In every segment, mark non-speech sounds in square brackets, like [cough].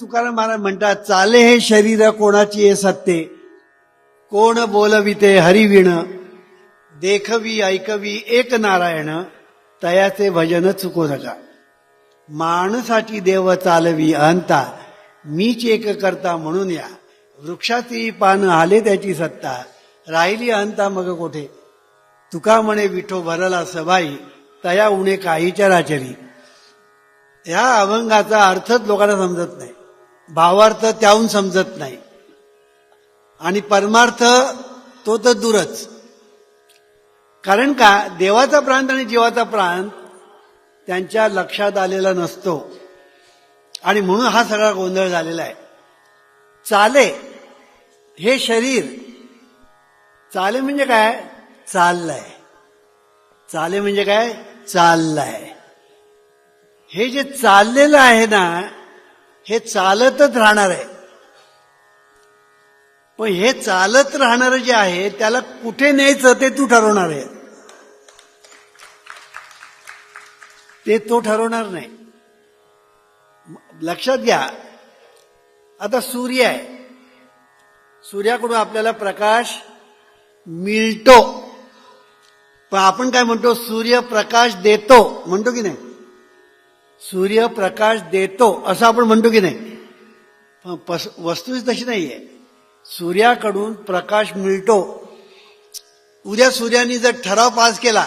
तुकाराम महाराज म्हणतात चाले हे शरीर कोणाची हे सत्ते? कोण बोलविते हरिविण? देखवी ऐकवी एक नारायण तयाचे भजन चुको नका. माणसाची देव चालवी अहंता मीच एक करता म्हणून या. वृक्षाची पान आले त्याची सत्ता राहिली अहंता मग कोठे? तुका म्हणे विठो भरला सभाई तया उणे काहीच्या राचरी. या अभंगाचा अर्थच लोकांना समजत नाही. भावार्थ त्याहून समजत नाही. आणि परमार्थ तो तर दूरच. कारण का? देवाचा प्रांत आणि जीवाचा प्रांत त्यांच्या लक्षात आलेला नसतो. आणि म्हणून हा सगळा गोंधळ झालेला आहे. चाले हे शरीर चाले म्हणजे काय? चाललंय. चाले म्हणजे काय? चाललंय. हे जे चाललेलं आहे ना हे चालतच राहणार आहे. पण हे चालत राहणार जे आहे त्याला कुठे न्यायचं ते तू ठरवणार आहे. ते तो ठरवणार नाही. लक्षात घ्या आता सूर्य आहे. सूर्याकडून आपल्याला प्रकाश मिळतो. पण आपण काय म्हणतो सूर्य प्रकाश देतो. म्हणतो की नाही? सूर्यप्रकाश देतो असं आपण म्हणतो की नाही? पण पस तशी नाहीये. सूर्याकडून प्रकाश मिळतो. उद्या सूर्याने जर ठराव पास केला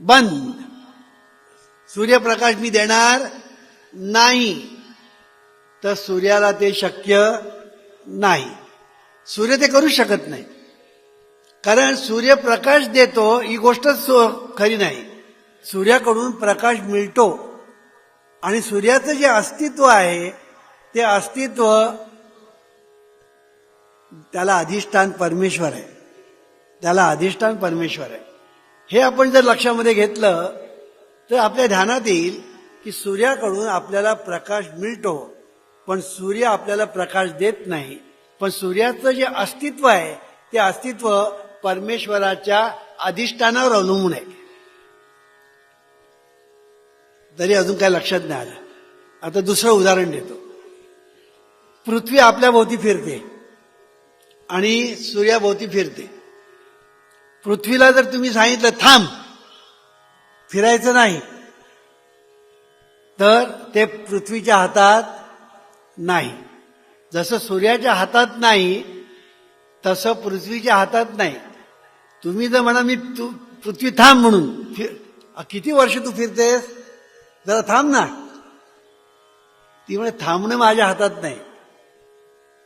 बंद. सूर्यप्रकाश मी देणार नाही तर सूर्याला ते शक्य नाही. सूर्य ते करू शकत नाही. कारण सूर्यप्रकाश देतो ही गोष्टच खरी नाही. सूर्याकडून प्रकाश मिळतो आणि सूर्याचं जे अस्तित्व आहे ते अस्तित्व त्याला अधिष्ठान परमेश्वर आहे. त्याला अधिष्ठान परमेश्वर आहे. हे आपण जर लक्षामध्ये घेतलं तर आपल्या ध्यानात येईल की सूर्याकडून आपल्याला प्रकाश मिळतो पण सूर्य आपल्याला प्रकाश देत नाही. पण सूर्याचं जे अस्तित्व आहे ते अस्तित्व परमेश्वराच्या अधिष्ठानावर अवलंबून आहे. तरी अजून काय लक्षात नाही आलं. आता दुसरं उदाहरण देतो. पृथ्वी आपल्या भोवती फिरते आणि सूर्याभोवती फिरते. पृथ्वीला जर तुम्ही सांगितलं थांब फिरायचं नाही तर ते पृथ्वीच्या हातात नाही. जसं सूर्याच्या हातात नाही तसं पृथ्वीच्या हातात नाही. तुम्ही जर म्हणा मी तू पृथ्वी थांब म्हणून फिर किती वर्ष तू फिरतेस? जरा थांब ना. ती म्हणे थांबणं माझ्या हातात नाही.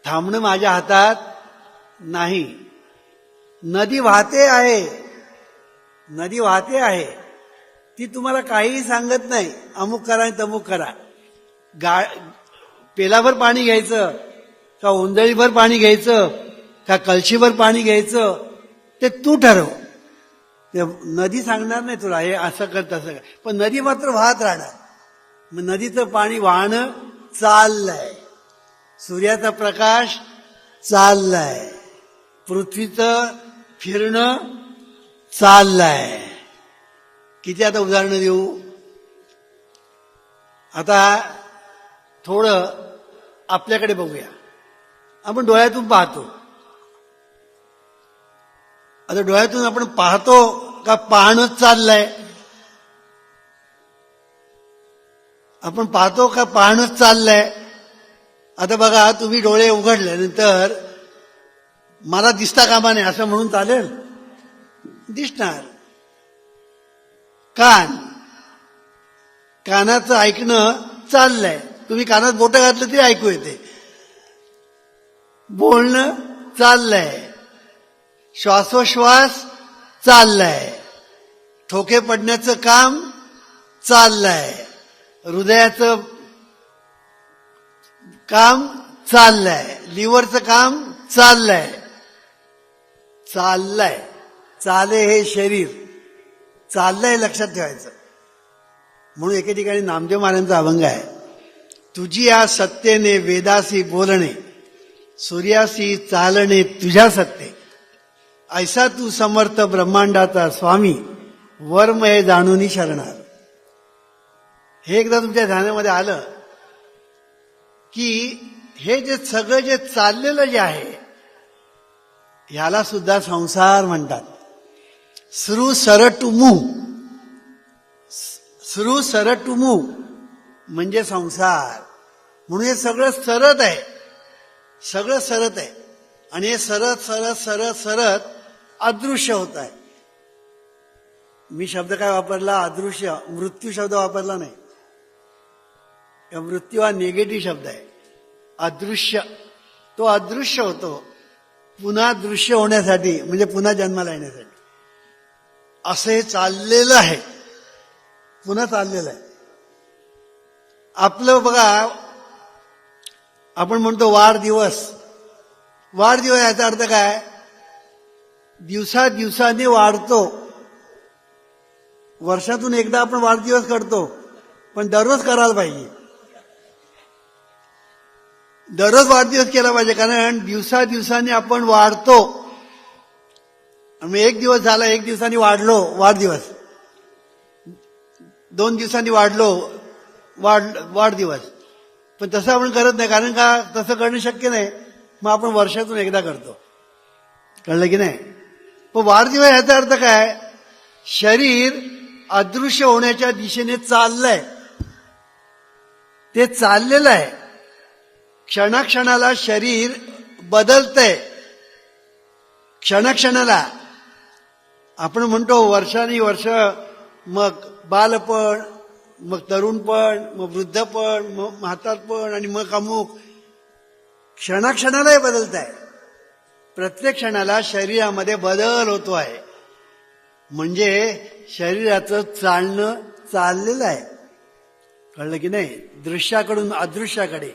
थांबणं माझ्या हातात नाही. नदी वाहते आहे. नदी वाहते आहे. ती तुम्हाला काहीही सांगत नाही. अमुक करा आणि तमुक करा. गा पेलाभर पाणी घ्यायचं का उंदळीभर पाणी घ्यायचं का कलशीभर पाणी घ्यायचं ते तू ठरव. नदी सांगणार नाही तुला हे असं कर तसं कर. पण नदी मात्र वाहत राहणार. मग नदीचं पाणी वाहणं चाललंय. सूर्याचा प्रकाश चाललाय. पृथ्वीचं फिरणं चाललंय. किती आता उदाहरणं देऊ? आता थोडं आपल्याकडे बघूया. आपण डोळ्यातून पाहतो. आता डोळ्यातून आपण पाहतो का पाहणंच चाललंय. आपण पाहतो का पाहणंच चाललंय. आता बघा तुम्ही डोळे उघडल्यानंतर मला दिसता कामा नाही असं म्हणून चालेल? दिसणार. कान. कानाचं ऐकणं चाललंय. तुम्ही कानात बोटं घातलं तरी ऐकू येते. बोलणं चाललंय. श्वासोश्वास चाललाय. ठोके पडण्याचं काम चाललंय. हृदयाचं काम चाललंय. लिव्हरचं काम चाललंय. चाललंय. चाले हे शरीर. चाललंय लक्षात ठेवायचं. म्हणून एके ठिकाणी नामदेव महाराजांचा अभंग आहे. तुझी या सत्तेने वेदासी बोलणे सूर्यासी चालणे तुझ्या सत्ते. ऐसा तू समर्थ ब्रह्मांडाचा स्वामी वर्म हे जाणून शरणार. हे एकदा तुमच्या ध्यानामध्ये आलं की हे जे सगळं जे चाललेलं जे आहे ह्याला सुद्धा संसार म्हणतात. श्रू सरटुमू. श्रू सरटुमू म्हणजे संसार. म्हणून हे सगळं सरत आहे. सगळं सरत आहे. आणि हे सरत सरत सरत सरत अदृश्य होत आहे. मी शब्द काय वापरला? अदृश्य. मृत्यू शब्द वापरला नाही. मृत्यू हा निगेटिव्ह शब्द आहे. अदृश्य. तो अदृश्य होतो. पुन्हा दृश्य होण्यासाठी म्हणजे पुन्हा जन्माला येण्यासाठी. असं हे चाललेलं आहे. पुन्हा चाललेलं आहे. आपलं बघा आपण म्हणतो वाढदिवस. वाढदिवस याचा अर्थ काय? दिवसा दिवसांनी वाढतो. वर्षातून एकदा आपण वाढदिवस करतो पण दररोज करायला पाहिजे. दररोज वाढदिवस केला पाहिजे कारण दिवसा दिवसांनी आपण वाढतो. एक दिवस झाला एक दिवसांनी वाढलो वाढदिवस. दोन दिवसांनी वाढलो वाढ वाढदिवस. पण तसं आपण करत नाही कारण का तसं करणं शक्य नाही. मग आपण वर्षातून एकदा करतो. कळलं की नाही? पण वाढदिवस ह्याचा अर्थ काय शरीर अदृश्य होण्याच्या दिशेने चाललंय. ते चाललेलं आहे. क्षणाक्षणाला शरीर बदलतंय. क्षणाक्षणाला. आपण म्हणतो वर्षानी वर्ष मग बालपण मग तरुणपण मग वृद्धपण मग म्हातारपण आणि मग अमुक. क्षणाक्षणालाही बदलत आहे प्रत्येक क्षणाला शरीरामध्ये बदल होतो आहे. म्हणजे शरीराचं चालणं चाललेलं आहे. कळलं की नाही? दृश्याकडून अदृश्याकडे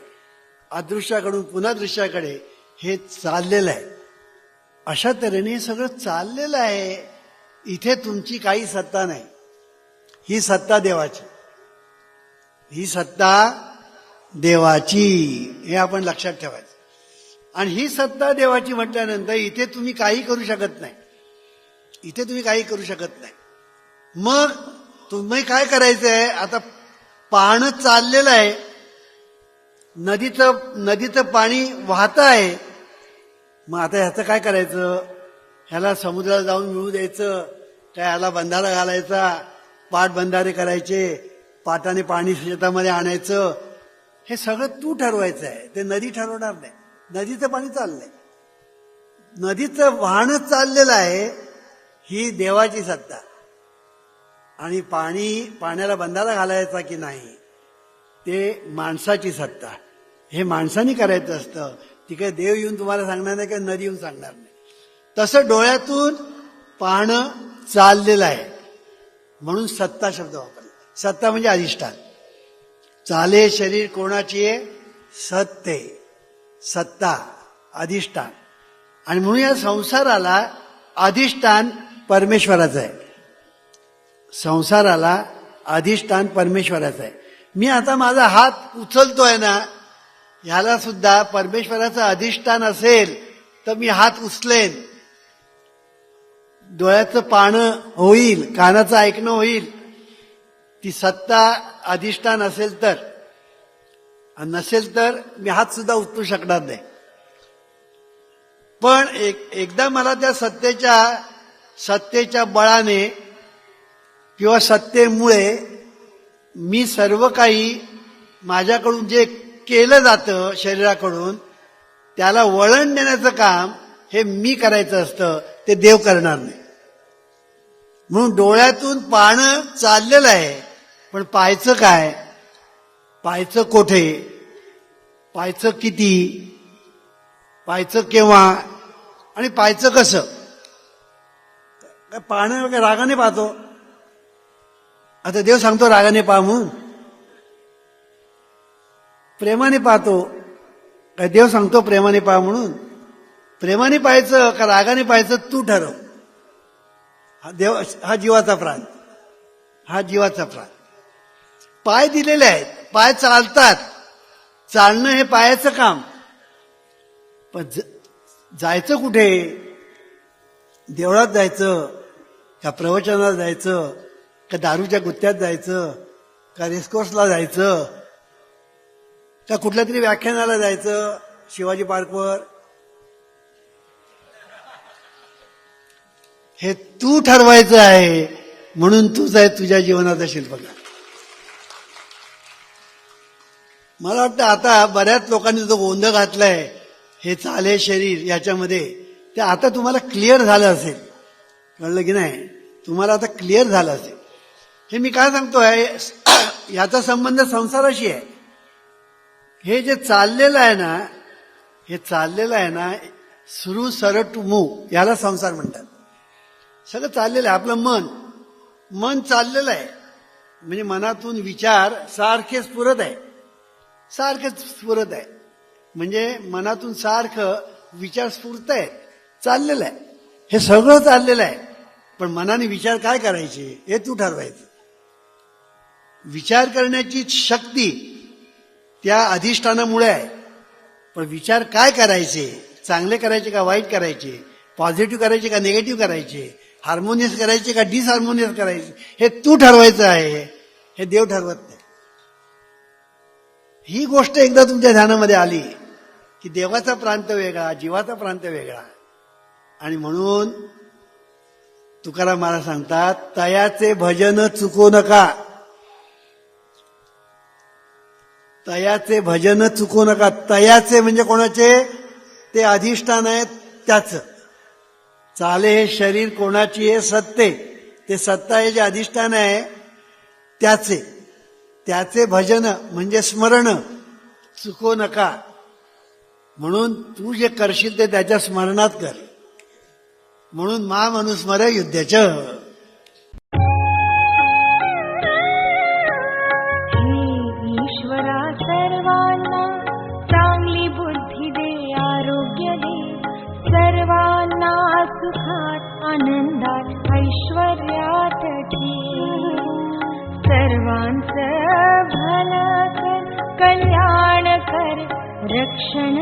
अदृश्याकडून पुन्हा दृश्याकडे हे चाललेलं आहे. अशा तऱ्हेने हे सगळं चाललेलं आहे. इथे तुमची काही सत्ता नाही. ही सत्ता देवाची. ही सत्ता देवाची हे आपण लक्षात ठेवायचं. आणि ही सत्ता देवाची म्हटल्यानंतर इथे तुम्ही काही करू शकत नाही. इथे तुम्ही काही करू शकत नाही. मग तुम्ही काय करायचंय? आता पाहणं चाललेलं आहे. नदीचं नदीचं पाणी वाहत आहे. मग आता ह्याचं काय करायचं? ह्याला समुद्राला जाऊन मिळू द्यायचं. काय ह्याला बंधारा घालायचा? पाट बंधारे करायचे. पाटाने पाणी शेतामध्ये आणायचं. हे सगळं तू ठरवायचं आहे ते नदी ठरवणार नाही. नदीचं पाणी चाललंय. नदीचं वाहन चाललेलं आहे ही देवाची सत्ता. आणि पाणी पाण्याला बंधारा घालायचा की नाही ते माणसाची सत्ता. हे माणसाने करायचं असतं. तिकडे देव येऊन तुम्हाला सांगणार नाही किंवा नदी येऊन सांगणार नाही. तसं डोळ्यातून पाहणं चाललेलं आहे. म्हणून सत्ता शब्द वापरला. सत्ता म्हणजे अधिष्ठान. चाले शरीर कोणाची आहे? सत्ते. सत्ता अधिष्ठान. आणि म्हणून या संसाराला अधिष्ठान परमेश्वराचं आहे. संसाराला अधिष्ठान परमेश्वराचं आहे. मी आता माझा हात उचलतोय ना ह्याला सुद्धा परमेश्वराचं अधिष्ठान असेल तर मी हात उचलेन. डोळ्याचं पाणं होईल कानाचं ऐकणं होईल. ती सत्ता अधिष्ठान असेल तर. नसेल तर मी हात सुद्धा उचलू शकणार नाही. पण एक एकदा मला त्या सत्तेच्या सत्तेच्या बळाने किंवा सत्तेमुळे मी सर्व काही माझ्याकडून जे केलं जातं शरीराकडून त्याला वळण देण्याचं काम हे मी करायचं असतं ते देव करणार नाही. म्हणून डोळ्यातून पाहणं चाललेलं आहे पण पाहायचं काय? पायचं कोठे? पायचं किती? पायचं केव्हा? आणि पायचं कसं? काय पाहणं वगैरे रागाने पाहतो. आता देव सांगतो रागाने पहा म्हणून. प्रेमाने पाहतो. काय देव सांगतो प्रेमाने पहा म्हणून. प्रेमाने पाहायचं का रागाने पाहायचं तू ठरव. हा देव हा जीवाचा प्राण. हा जीवाचा प्राण. पाय दिलेले आहेत. पाय चालतात. चालणं हे पायाचं काम. पण जायचं कुठे? देवळात जायचं का प्रवचनाला जायचं का दारूच्या गुत्त्यात जायचं का रेसकोर्सला जायचं का कुठल्या तरी व्याख्यानाला जायचं शिवाजी पार्कवर? हे तू ठरवायचं आहे म्हणून तूच आहे तुझ्या जीवनाचा शिल्पकार. मला वाटतं आता बऱ्याच लोकांनी जो गोंधळ घातलाय हे चाले शरीर याच्यामध्ये ते आता तुम्हाला क्लिअर झालं असेल. कळलं की नाही? तुम्हाला आता क्लिअर झालं असेल. हे मी काय सांगतोय [coughs] याचा संबंध संसाराशी आहे. हे जे चाललेलं आहे ना हे चाललेलं आहे ना सुरू सरट टू याला संसार म्हणतात. सगळं चाललेलं आहे आपलं मन. मन चाललेलं आहे. म्हणजे मनातून विचार सारखे पुरत आहे. सारखं स्फुरत आहे. म्हणजे मनातून सारखं विचार स्फुरत आहे. चाललेलं आहे. हे सगळं चाललेलं आहे. पण मनाने विचार काय करायचे हे तू ठरवायचं. विचार करण्याची शक्ती त्या अधिष्ठानामुळे आहे. पण विचार काय करायचे? चांगले करायचे का वाईट करायचे? पॉझिटिव्ह करायचे का निगेटिव्ह करायचे? हार्मोनियस करायचे का डिसहार्मोनियस करायचे? हे तू ठरवायचं आहे. हे देव ठरवत नाही. ही गोष्ट एकदा तुमच्या ध्यानामध्ये आली की देवाचा प्रांत वेगळा जीवाचा प्रांत वेगळा. आणि म्हणून तुकाराम महाराज सांगतात तयाचे भजन चुकू नका. तयाचे भजन चुकू नका. तयाचे म्हणजे कोणाचे? ते अधिष्ठान आहे त्याच. चाले हे शरीर कोणाची हे सत्ते. ते सत्ता हे जे अधिष्ठान आहे त्याचे. त्याचे भजन म्हणजे स्मरण चुकू नका. म्हणून तू जे करशील ते त्याच्या स्मरणात कर. म्हणून मा मनुस्मर कल्याण कर रक्षण